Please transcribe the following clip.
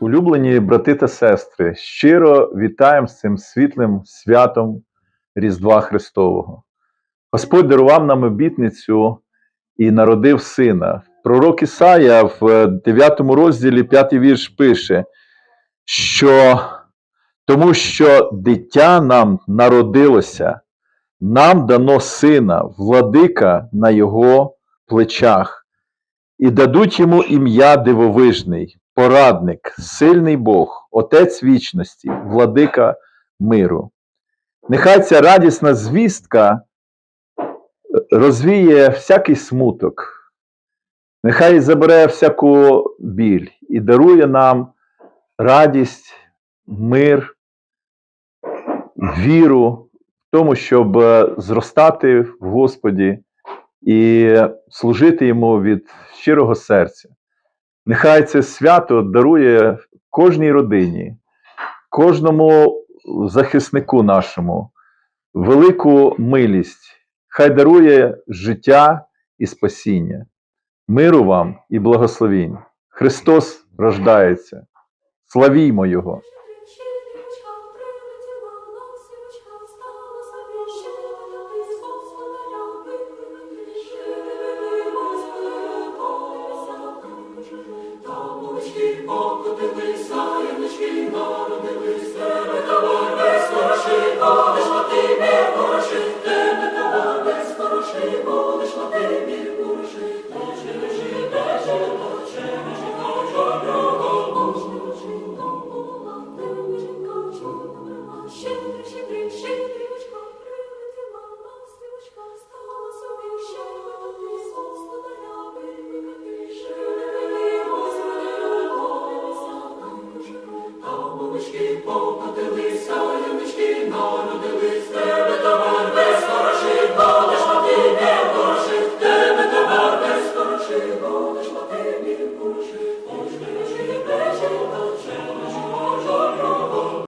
Улюблені брати та сестри, щиро вітаємо з цим світлим святом Різдва Христового. Господь дарував нам обітницю і народив сина. Пророк Ісая в 9 розділі 5 вірш пише, що тому що дитя нам народилося, нам дано сина, владика на його плечах, і дадуть йому ім'я дивовижний, порадник, сильний Бог, Отець вічності, владика миру. Нехай ця радісна звістка розвіє всякий смуток, нехай забере всяку біль і дарує нам радість, мир, віру в тому, щоб е, зростати в Господі і служити йому від щирого серця. Нехай це свято дарує кожній родині, кожному захиснику нашому велику милість. Хай дарує життя і спасіння. Миру вам і благословінь. Христос рождається. Славімо Його! Самочки покотились, саяночки народились, Любички, покотилися, любички на